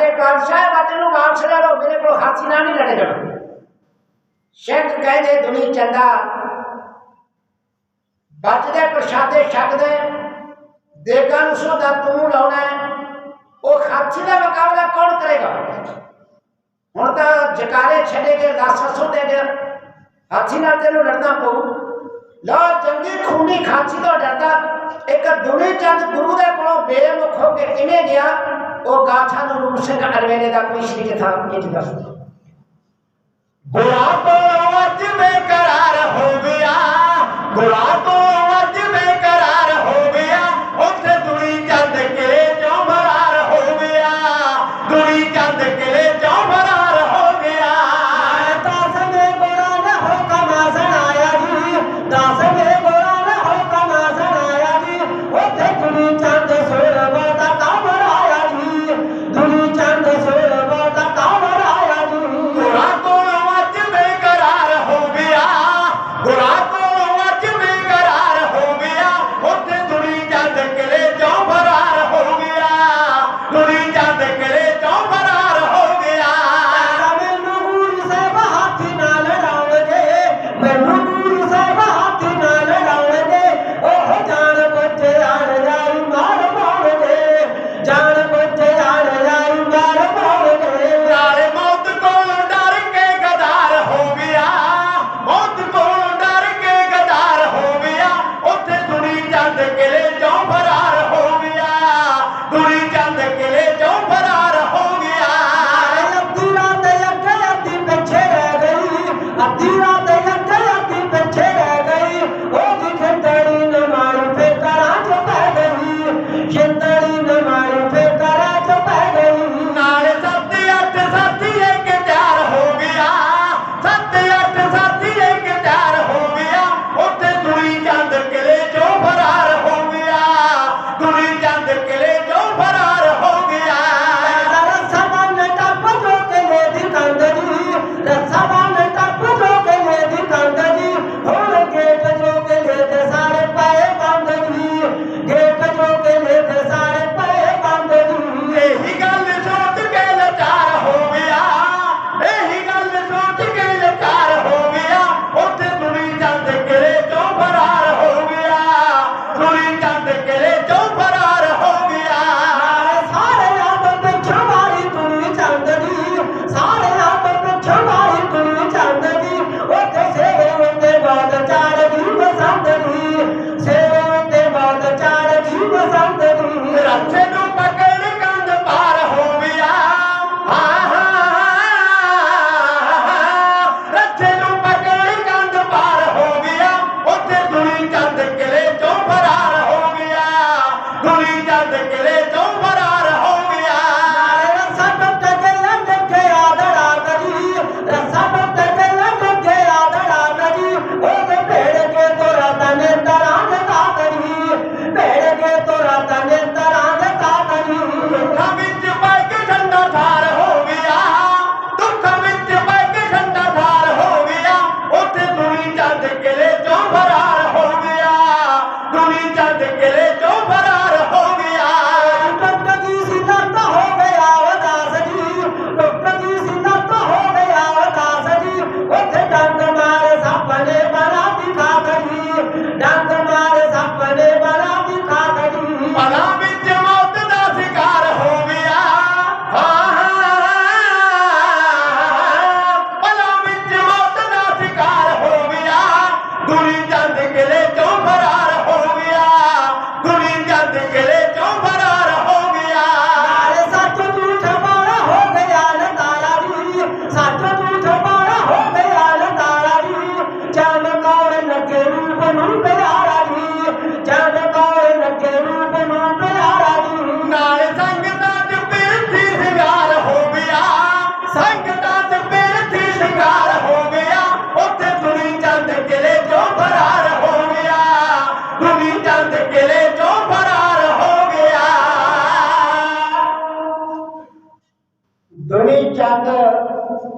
ਦੇ ਬਾਦਸ਼ਾਹ ਬਾਤੇ ਨੂੰ ਵਾਪਸ ਲੈ ਲਓ ਮੇਰੇ ਕੋਲ ਹਾਥੀ ਨਾਲ ਨਹੀਂ ਲੜੇ ਜਾਣਾ ਸ਼ੇਖ ਕਹਿੰਦੇ ਦੁਨੀ ਚੰਦਾ ਬਚਦੇ ਪ੍ਰਸ਼ਾਦੇ ਛਕਦੇ ਦੇਗਾਂ ਨੂੰ ਸੋਦਾ ਤੂੰ ਲਾਉਣਾ ਉਹ ਹਾਥੀ ਦਾ ਮੁਕਾਬਲਾ ਕੌਣ ਕਰੇਗਾ ਹੁਣ ਤਾਂ ਜਕਾਰੇ ਛੱਡੇ ਗਏ ਰਾਸਾ ਸੋਦੇ ਗਏ। ਹਾਥੀ ਨਾਲ ਤੈਨੂੰ ਲੜਨਾ ਪਊ। ਲੋ ਜੰਗੀ ਖੂਨੀ ਖਾਚੀ ਤੋਂ ਡਰਦਾ। ਇੱਕ ਦੁਨੀ ਚੰਦ ਗੁਰੂ ਦੇ గాథను రుషక అరవేలేదా పోయి శ్రీకథ ఏంటి కాదు గులాబో అతి మేక pero que